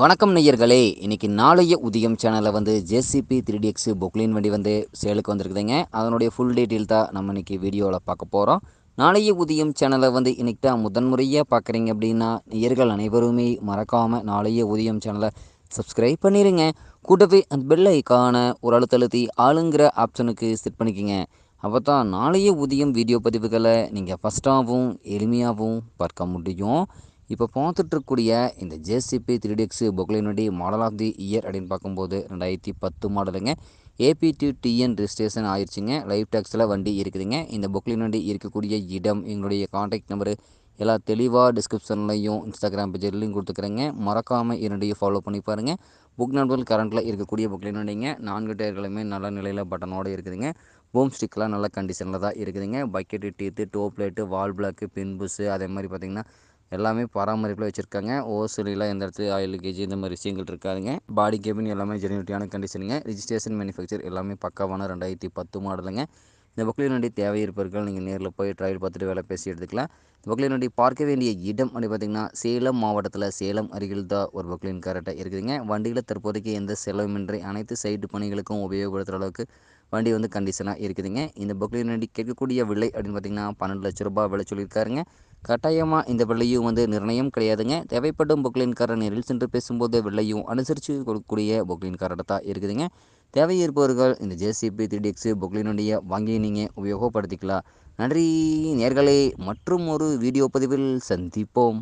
வணக்கம் நெய்யர்களே இன்றைக்கி நாளைய உதயம் சேனலில் வந்து ஜேசிபி த்ரீ டிஎக்ஸ் பொக்லின் வண்டி வந்து சேலுக்கு வந்திருக்குதுங்க. அதனுடைய ஃபுல் டீட்டெயில் தான் நம்ம இன்றைக்கி வீடியோவில் பார்க்க போகிறோம் நாளைய உதயம் சேனலை வந்து இன்றைக்கி தான் முதன்முறையாக பார்க்குறீங்க அப்படின்னா நேயர்கள் அனைவருமே மறக்காமல் நாளைய உதயம் சேனலை சப்ஸ்கிரைப் பண்ணிடுங்க கூட்டவே அந்த பெல் ஐக்கான ஒரு அழுத்தழுத்தி ஆளுங்கிற ஆப்ஷனுக்கு செட் பண்ணிக்கோங்க. அப்போ தான் நாளைய உதயம் வீடியோ பதிவுகளை நீங்கள் ஃபஸ்ட்டாகவும் எளிமையாகவும் பார்க்க முடியும். இப்போ பார்த்துட்ருக்கூடிய இந்த ஜேசிபி த்ரீ டிஎக்ஸ் பொக்லினுடைய மாடல் ஆஃப் தி இயர் அப்படின்னு பார்க்கும்போது ரெண்டாயிரத்தி பத்து மாடலுங்க. ஏபிடி டிஎன் ரிஜிஸ்ட்ரேஷன் ஆயிடுச்சுங்க லைஃப் டேக்ஸில் வண்டி இருக்குதுங்க. இந்த பொக்லினுடைய இருக்கக்கூடிய இடம் எங்களுடைய காண்டாக்ட் நம்பரு எல்லாம் தெளிவாக டிஸ்கிரிப்ஷன்லையும் இன்ஸ்டாகிராம் பேஜ்லையும் கொடுத்துக்கிறேங்க. மறக்காமல் என்னுடைய ஃபாலோ பண்ணி பாருங்கள் புக் நண்பர்கள் கரண்ட்டில் இருக்கக்கூடிய புக்லினுடையங்க நான்கு டயர்களுமே நல்ல நிலையில் பட்டனோடு இருக்குதுங்க. பூம் ஸ்டிக்லாம் நல்ல கண்டிஷனில் தான் இருக்குதுங்க. பக்கெட்டு டீத்து டோ பிளேட்டு வால் பிளாக்கு பின்புஸு அதே மாதிரி பார்த்திங்கன்னா எல்லாமே பராமரிப்பில் வச்சுருக்காங்க. ஓசலிலாம் எந்த இடத்துல ஆயில் லீக்கேஜ் இந்த மாதிரி விஷயங்கள் இருக்காதுங்க. பாடி கேபின் எல்லாமே ஜெனியூட்டியான கண்டிஷனுங்க ரிஜிஸ்ட்ரேஷன் மேனுஃபேக்சர் எல்லாமே பக்காவான ரெண்டாயிரத்தி பத்து மாடலுங்க. இந்த புக்லினுடைய தேவை இருப்பவர்கள் நீங்கள் நேரில் போய் ட்ரையல் பார்த்துட்டு வேலை பேசி எடுத்துக்கலாம். இந்த புக்லினுடைய பார்க்க வேண்டிய இடம் அப்படி பார்த்திங்கன்னா சேலம் மாவட்டத்தில் சேலம் அருகில் தான் ஒரு புக்லின் கரெக்டாக இருக்குதுங்க. வண்டியில் தற்போதைக்கு எந்த செலவுமின்றி அனைத்து சைடு பணிகளுக்கும் உபயோகப்படுத்துகிற அளவுக்கு வண்டி வந்து கண்டிஷனாக இருக்குதுங்க. இந்த புக்லின் வண்டி கேட்கக்கூடிய விலை அப்படின்னு பார்த்திங்கன்னா பன்னெண்டு லட்ச ரூபாய் விலை சொல்லியிருக்காருங்க. கட்டாயமாக இந்த விலையும் வந்து நிர்ணயம் கிடையாதுங்க. தேவைப்படும் பொக்லின்காரர் நேரில் சென்று பேசும்போது விலையும் அனுசரித்து கொடுக்கக்கூடிய பொக்லின்காரர் தான் இருக்குதுங்க. தேவை இருப்பவர்கள் இந்த ஜேசிபி த்ரீ புக்லினுடைய பொக்லினுடைய வாங்கி நீங்கள் உபயோகப்படுத்திக்கலாம். நன்றி நேர்களே. மற்றும் ஒரு வீடியோ பதிவில் சந்திப்போம்.